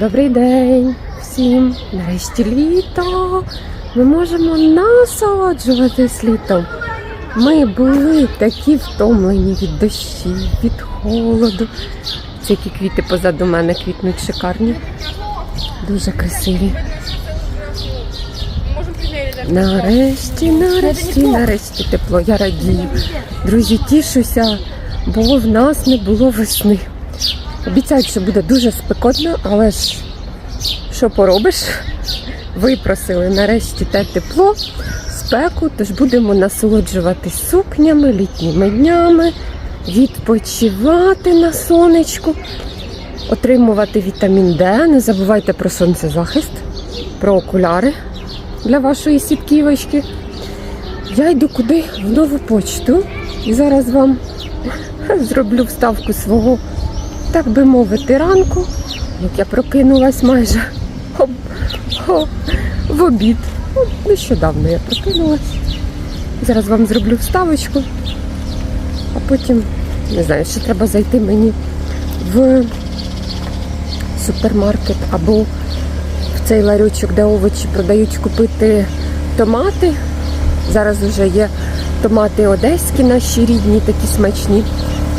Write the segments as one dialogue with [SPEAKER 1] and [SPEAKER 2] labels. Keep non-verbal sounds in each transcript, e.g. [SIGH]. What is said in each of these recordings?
[SPEAKER 1] Добрий день всім! Нарешті літо. Ми можемо насолоджуватись літом. Ми були такі втомлені від дощів, від холоду. Ці які квіти позаду мене квітнуть шикарні. Дуже красиві. Нарешті, нарешті, нарешті тепло. Я радію. Друзі, тішуся, бо в нас не було весни. Обіцяють, що буде дуже спекотно, але ж що поробиш? Випросили нарешті те тепло, спеку, тож будемо насолоджуватись сукнями, літніми днями, відпочивати на сонечку, отримувати вітамін Д. Не забувайте про сонцезахист, про окуляри для вашої сітківочки. Я йду куди? В нову почту. І зараз вам [LAUGHS] зроблю вставку свого так би мовити, ранку, як я прокинулась майже об, о, в обід. Ну, Нещодавно я прокинулась. Зараз вам зроблю вставочку, а потім, не знаю, ще треба зайти мені в супермаркет або в цей ларючок, де овочі продають купити томати. Зараз вже є томати одеські, наші рідні, такі смачні.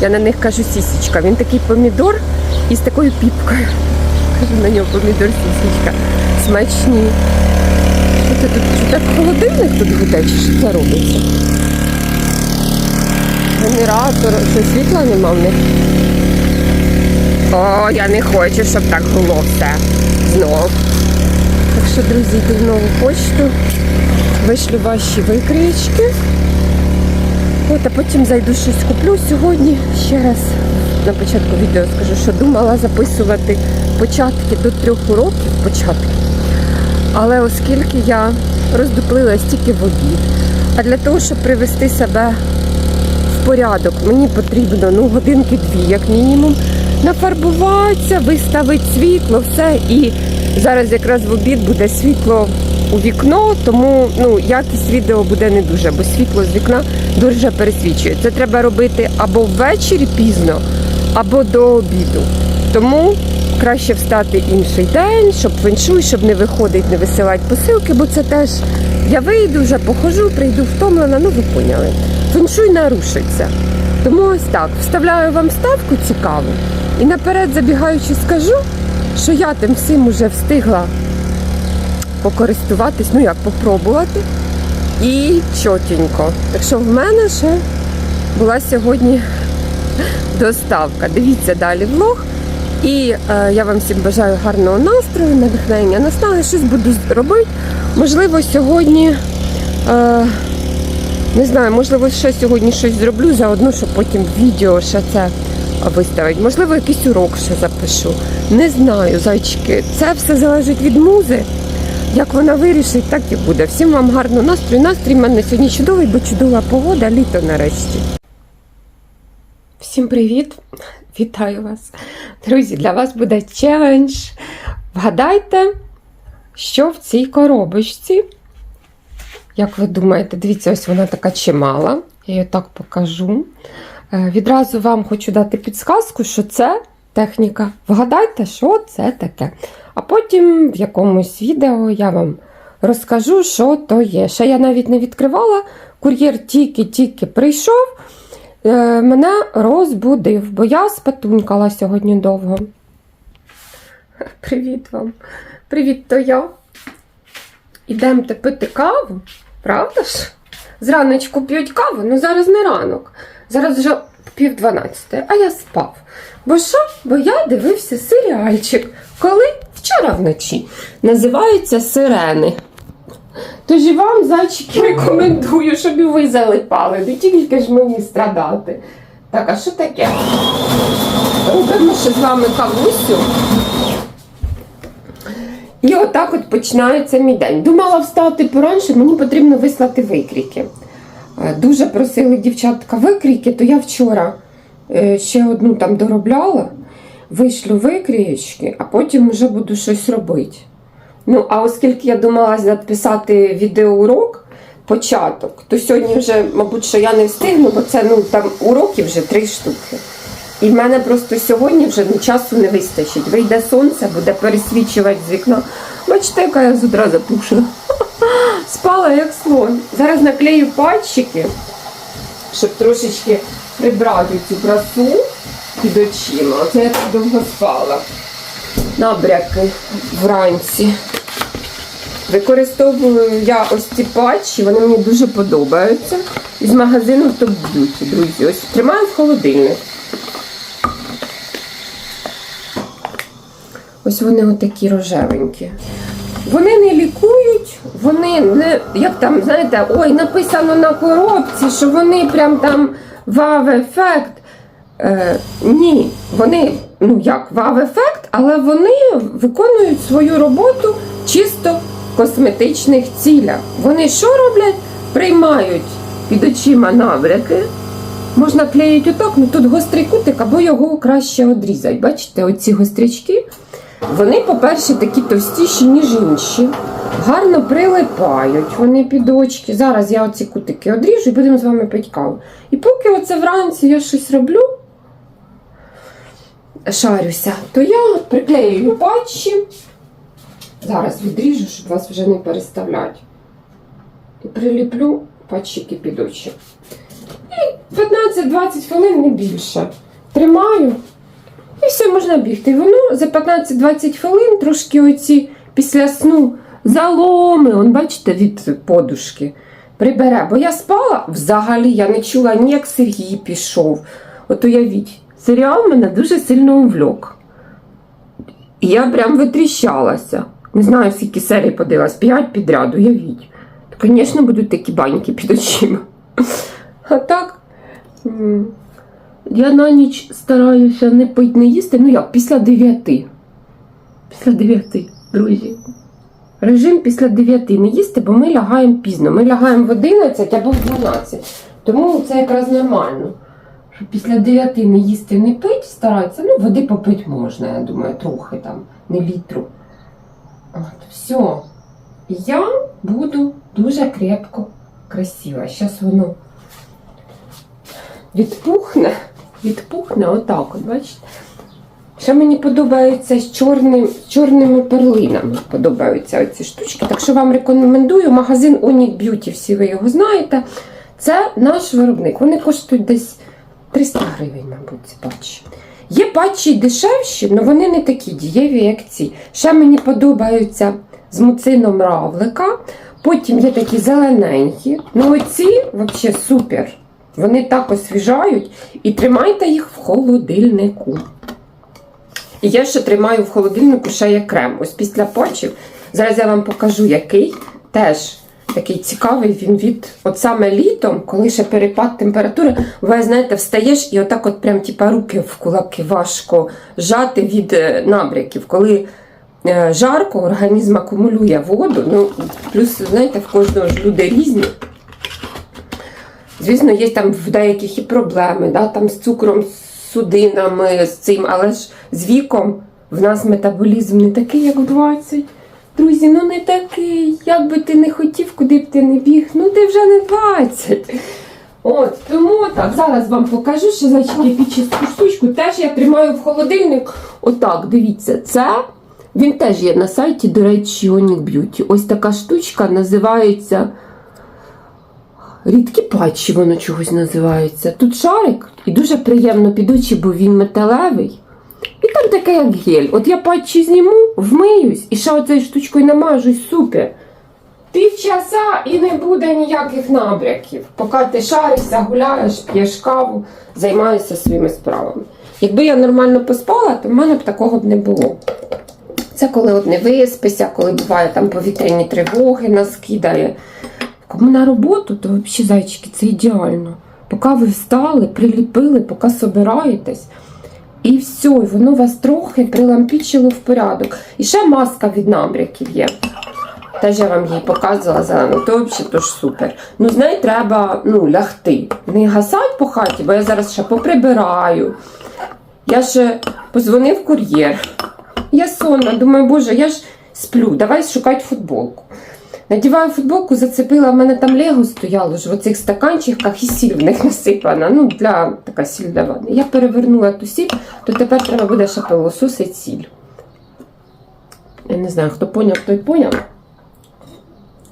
[SPEAKER 1] Я на них кажу сісічка. Він такий помідор із такою піпкою. Кажу на нього помідор сісічка. Смачні. Що це тут? Що так холодильник тут гуде, чи що це робиться? Генератор, що світла нема в них. О, я не хочу, щоб так було все. Знов. Так що, друзі, йду в нову почту. Вишлю ваші викриєчки. От, а потім зайду щось куплю сьогодні. Ще раз на початку відео скажу, що думала записувати початки до трьох уроків початки. Але оскільки я роздуплилась тільки в обід, а для того, щоб привести себе в порядок, мені потрібно ну, годинки-дві, як мінімум, нафарбуватися, виставити світло, все. І зараз якраз в обід буде світло у вікно, тому ну, якість відео буде не дуже, бо світло з вікна дуже пересвічує. Це треба робити або ввечері пізно, або до обіду. Тому краще встати інший день, щоб феншуй, щоб не виходить, не висилати посилки, бо це теж я вийду, вже похожу, прийду втомлена, ну ви поняли. Феншуй нарушиться. Тому ось так, вставляю вам ставку цікаву і наперед забігаючи скажу, що я тим всім уже встигла покористуватись, ну як попробувати. І чотенько. Так що в мене ще була сьогодні доставка. Дивіться далі влог. І е, я вам всім бажаю гарного настрою, натхнення, наснаги, щось буду робити. Можливо, сьогодні, е, не знаю, можливо, ще сьогодні щось зроблю заодно, щоб потім відео ще це виставити. Можливо, якийсь урок ще запишу. Не знаю, зайчики. Це все залежить від музи. Як вона вирішить, так і буде. Всім вам гарного настрою. Настрій в мене сьогодні чудовий, бо чудова погода, літо нарешті. Всім привіт! Вітаю вас! Друзі, для вас буде челендж. Вгадайте, що в цій коробочці. Як ви думаєте, дивіться, ось вона така чимала. Я її так покажу. Е, Відразу вам хочу дати підсказку, що це техніка. Вгадайте, що це таке. А потім в якомусь відео я вам розкажу, що то є. Ще я навіть не відкривала. Кур'єр тільки-тільки прийшов, е, мене розбудив, бо я спатунькала сьогодні довго. [LAUGHS] Привіт вам. Привіт, то я. Ідемте пити каву, правда ж? Зраночку п'ють каву, ну зараз не ранок. Зараз вже пів дванадцяти, а я спав. Бо що? Бо я дивився серіальчик. Коли? Вчора вночі. Називається Сирени. Тож і вам, зайчики, рекомендую, щоб і ви залипали. Не тільки ж мені страдати. Так, а що таке? Робимо ще з вами кавусю. І отак от починається мій день. Думала встати поранше, мені потрібно вислати викрики. Е, Дуже просили дівчатка викрики, то я вчора е, ще одну там доробляла, вишлю викрієчки, а потім вже буду щось робити. Ну, а оскільки я думала записати відеоурок, початок, то сьогодні вже, мабуть, що я не встигну, бо це ну, там уроків вже три штуки. І в мене просто сьогодні вже ну, часу не вистачить. Вийде сонце, буде пересвічувати з вікна. Бачите, яка я з утра запушена. Спала як слон. Зараз наклею пальчики, щоб трошечки прибрати цю красу під очима. Оце я так довго спала. Набряки вранці. Використовую я ось ці патчі, вони мені дуже подобаються. Із магазину Top Beauty, друзі. Ось тримаю в холодильник. Ось вони отакі рожевенькі. Вони не лікують, вони не, як там, знаєте, ой, написано на коробці, що вони прям там вав-ефект. Е, ні, вони, ну як, вав-ефект, але вони виконують свою роботу чисто в косметичних цілях. Вони що роблять? Приймають під очима набряки. Можна клеїти отак, ну тут гострий кутик, або його краще одрізати. Бачите, оці гострячки. Вони, по-перше, такі товстіші, ніж інші. Гарно прилипають вони під очки. Зараз я оці кутики одріжу і будемо з вами пити каву. І поки оце вранці я щось роблю, шарюся, то я приклеюю патчі. Зараз відріжу, щоб вас вже не переставляти. І приліплю патчики під очі. І 15-20 хвилин не більше. Тримаю. І все можна бігти. Воно за 15-20 хвилин трошки оці після сну заломи, он, бачите, від подушки прибере. Бо я спала взагалі, я не чула ні як Сергій пішов. От уявіть, серіал мене дуже сильно увлек. І я прям витріщалася. Не знаю, скільки серій подивилась, 5 підряд, уявіть. То, звісно, будуть такі баньки під очима. А так. Я на ніч стараюся не пити, не їсти, ну як, після 9. Після 9, друзі. Режим після 9 не їсти, бо ми лягаємо пізно. Ми лягаємо в 11 або в 12. Тому це якраз нормально. Що після 9 не їсти, не пити, старатися. Ну, води попити можна, я думаю, трохи там, не літру. От, все. Я буду дуже крепко красива. Зараз воно відпухне, відпухне отак, от, бачите? Ще мені подобається з, чорним, чорними перлинами. Подобаються ці штучки. Так що вам рекомендую магазин Onic Beauty, всі ви його знаєте. Це наш виробник. Вони коштують десь 300 гривень, мабуть, ці патчі. Є патчі дешевші, але вони не такі дієві, як ці. Ще мені подобаються з муцином равлика. Потім є такі зелененькі. Ну оці взагалі супер. Вони так освіжають і тримайте їх в холодильнику. І я ще тримаю в холодильнику ще є крем. Ось після патчів. Зараз я вам покажу, який теж такий цікавий він від от саме літом, коли ще перепад температури, ви знаєте, встаєш і отак от прям типа руки в кулаки важко жати від е, набряків. Коли е, жарко, організм акумулює воду. Ну, плюс, знаєте, в кожного ж люди різні. Звісно, є там в деяких і проблеми, да, там з цукром, з судинами, з цим, але ж з віком в нас метаболізм не такий, як у 20. Друзі, ну не такий. Як би ти не хотів, куди б ти не біг, ну ти вже не 20. От, тому так, зараз вам покажу, що за епічну штучку теж я тримаю в холодильник. Отак, дивіться, це він теж є на сайті, до речі, Onic Beauty. Ось така штучка називається. Рідкі патчі воно чогось називається. Тут шарик і дуже приємно під очі, бо він металевий. І там таке, як гель. От я патчі зніму, вмиюсь і ще оцею штучкою намажусь, супер. Півчаса і не буде ніяких набряків. Поки ти шаришся, гуляєш, п'єш каву, займаєшся своїми справами. Якби я нормально поспала, то в мене б такого б не було. Це коли от не виспися, коли буває там повітряні тривоги нас кидає. Кому на роботу, то взагалі, зайчики, це ідеально. Поки ви встали, приліпили, поки собираєтесь. І все, і воно вас трохи прилампічило в порядок. І ще маска від набряків є. Теж я вам її показувала зелену, то взагалі то ж супер. Ну, з нею треба ну, лягти. Не гасать по хаті, бо я зараз ще поприбираю. Я ще позвонив кур'єр. Я сонна, думаю, боже, я ж сплю, давай шукати футболку. Надіваю футболку, зацепила, в мене там лего стояло ж в оцих стаканчиках і сіль в них [LAUGHS] насипана. Ну, для така сіль для. Я перевернула ту сіль, то тепер треба буде ще пилососити сіль. Я не знаю, хто поняв, той поняв.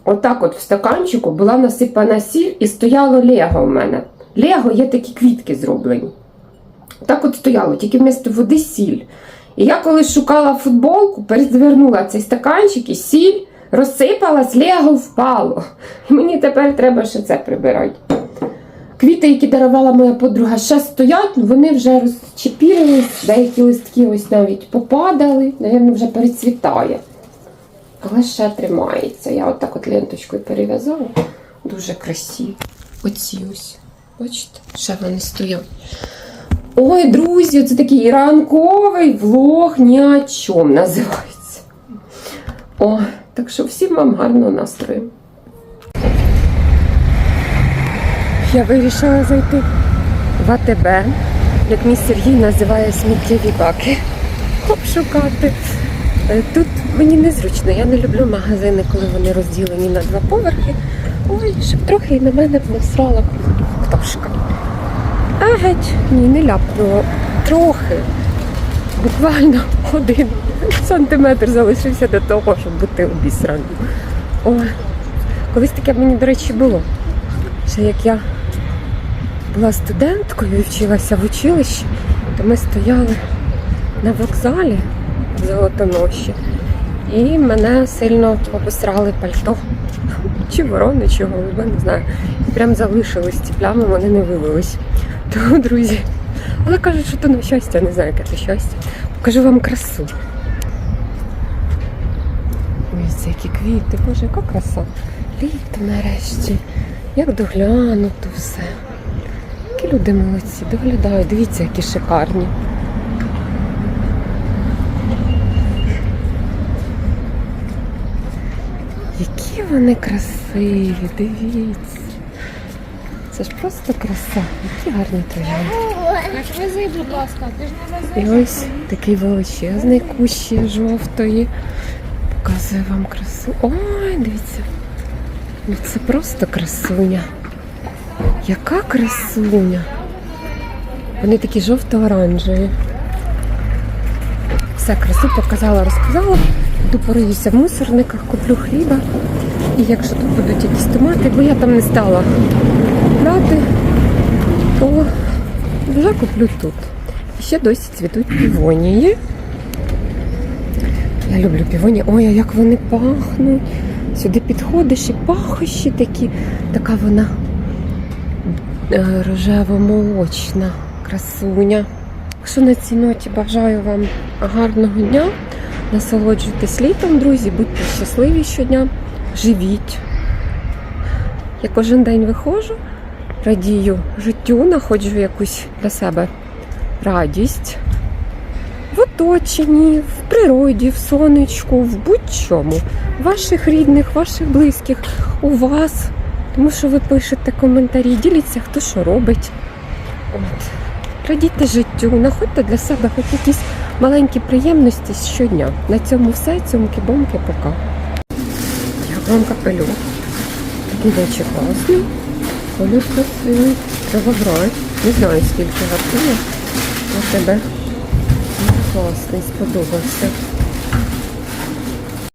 [SPEAKER 1] Отак от в стаканчику була насипана сіль і стояло лего в мене. Лего є такі квітки зроблені. Так от стояло, тільки вмісто води сіль. І я коли шукала футболку, перезвернула цей стаканчик і сіль розсипалась, лего впало. І мені тепер треба ще це прибирати. Квіти, які дарувала моя подруга, ще стоять, ну, вони вже розчепірились, деякі листки ось навіть попадали, навірно, вже перецвітає. Але ще тримається. Я отак от ленточкою перев'язала. Дуже красиво. Оці ось. Бачите, ще вони стоять. Ой, друзі, це такий ранковий влог ні о чому називається. О, так що всім вам гарного настрою. Я вирішила зайти в АТБ, як мій Сергій називає сміттєві баки. Обшукати. Е, Тут мені незручно, я не люблю магазини, коли вони розділені на два поверхи. Ой, щоб трохи і на мене б насрала пташка. А геть, ні, не ляпнуло. Трохи. Буквально один сантиметр залишився до того, щоб бути обісраним. Ой, колись таке мені, до речі, було. Ще як я була студенткою і вчилася в училищі, то ми стояли на вокзалі в Золотоноші, і мене сильно обосрали пальто. [LAUGHS] Чи ворони, чи голуби, не знаю. І прям залишились ці плями, вони не вивелись. Тому, друзі, але кажуть, що то на щастя, не знаю, яке це щастя. Покажу вам красу. Ось це які квіти, боже, яка краса. Літо нарешті. Як доглянуто все. Які люди молодці, доглядають. Дивіться, які шикарні. Які вони красиві, дивіться. Це ж просто краса. Які гарні троянди.
[SPEAKER 2] Будь ласка, ти ж не
[SPEAKER 1] І ось такий величезний кущі жовтої. Показую вам красу. Ой, дивіться. Ну це просто красуня. Яка красуня. Вони такі жовто-оранжеві. Все, красу показала, розказала. Йду пориюся в мусорниках, куплю хліба. І якщо тут будуть якісь томати, бо я там не стала брати, то вже куплю тут. Ще досі цвітуть півонії. Я люблю півонії. Ой, а як вони пахнуть. Сюди підходиш і пахощі такі. Така вона е, рожево-молочна красуня. Якщо на цій ноті бажаю вам гарного дня. Насолоджуйтесь літом, друзі, будьте щасливі щодня, живіть. Я кожен день виходжу, радію життю, знаходжу якусь для себе радість в оточенні, в природі, в сонечку, в будь-чому. Ваших рідних, ваших близьких, у вас. Тому що ви пишете коментарі, діліться, хто що робить. От. Радійте життю, знаходьте для себе хоч якісь маленькі приємності щодня. На цьому все, цьомки бомки пока. Я вам капелюх. Такий наче класний. Колір красивий. Брати. Не знаю скільки вартує. На тебе класний, сподобався.